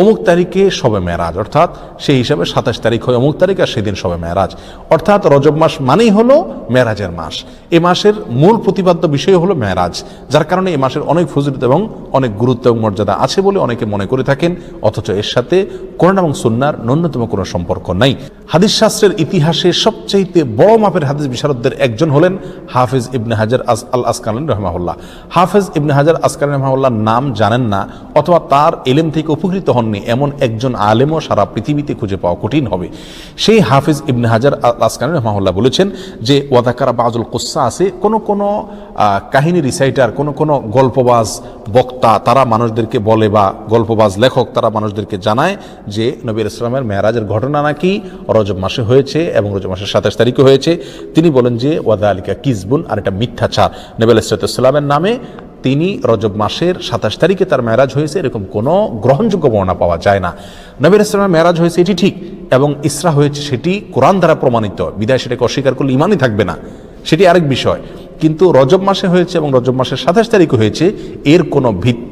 অমুক তারিখে সবে মেরাজ অর্থাৎ সেই হিসাবে সাতাশ তারিখ হয় অমুক তারিখ আর সেদিন সবে মেরাজ অর্থাৎ রজব মাস মানেই হলো মেরাজের মাস। এ মাসের মূল প্রতিপাদ্য বিষয় হলো মেরাজ যার কারণে এ মাসের অনেক ফজিলত এবং অনেক গুরুত্ব এবং মর্যাদা আছে বলে অনেকে মনে করে থাকেন, অথচ এর সাথে করোনা এবং সুন্নার ন্যূনতম কোনো সম্পর্ক নাই। হাদিস শাস্ত্রের ইতিহাসে সবচাইতে বড় মাপের হাদিস বিশারদদের একজন হলেন হাফিজ ইবনে হাজার আস আল আসকালীন রহমাহুল্লাহ। হাফিজ ইবনে হাজার আসকালীন রহমাহুল্লাহ নাম জানেন না, অথবা তার এলেম থেকে উপকৃত হননি এমন একজন আলেমও সারা পৃথিবীতে খুঁজে পাওয়া কঠিন হবে। সেই হাফিজ ইবনে হাজার আল আসকালীন রহমাহুল্লাহ বলেছেন যে, ওয়াদাকারা বাজুল কোসা আছে, কোনো কোনো কাহিনী রিসাইটার কোনো কোনো গল্পবাজ বক্তা, তারা মানুষদেরকে বলে বা গল্পবাজ লেখক, তারা মানুষদেরকে জানায় যে নবীর ইসলামের মেয়ারাজের ঘটনা নাকি রজব মাসে হয়েছে এবং রজব মাসের সাতাশ তারিখে হয়েছে। তিনি বলেন যে ওয়াদা আলিকা কিসবুন, আর এটা মিথ্যাচার নবী ইসলামের নামে তিনি রজব মাসের সাতাশ তারিখে তার মেয়ারাজ হয়েছে, এরকম কোনো গ্রহণযোগ্য বর্ণনা পাওয়া যায় না। নবীর ইসলামের মেয়ারাজ হয়েছে, এটি ঠিক, এবং ইসরা হয়েছে, সেটি কোরআন দ্বারা প্রমাণিত। বিদায় সেটাকে অস্বীকার করলে ইমানই থাকবে না। সেটি আরেক বিষয়। কিন্তু রজব মাসে হয়েছে এবং রজব মাসের সাতাশ তারিখে হয়েছে, এর কোনো ভিত্তি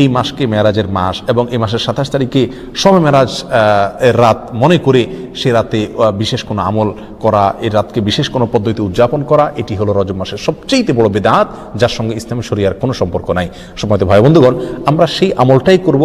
এই মাসকে মেয়ারাজের মাস এবং এই মাসের সাতাশ তারিখে সব মেয়ারাজ এর রাত মনে করে সে রাতে বিশেষ কোনো আমল করা, এই রাতকে বিশেষ কোনো পদ্ধতি উদযাপন করা, এটি হলো রজব মাসের সবচেয়ে বড় বেদাত, যার সঙ্গে ইসলামী শরিয়ার কোনো সম্পর্ক নাই। সময়ত ভাই বন্ধুগণ, আমরা সেই আমলটাই করব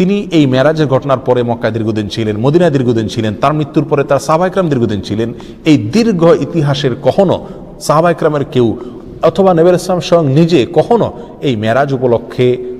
তিনি এই মেরাজের ঘটনার পরে মক্কায় দীর্ঘদিন ছিলেন, মদিনায় দীর্ঘদিন ছিলেন, তার মৃত্যুর পরে তার সাহাবাইকরাম দীর্ঘদিন ছিলেন। এই দীর্ঘ ইতিহাসের কখনো সাহাবাইকরামের কেউ অথবা নেবের ইসলাম স্বয়ং নিজে কখনো এই মেরাজ উপলক্ষে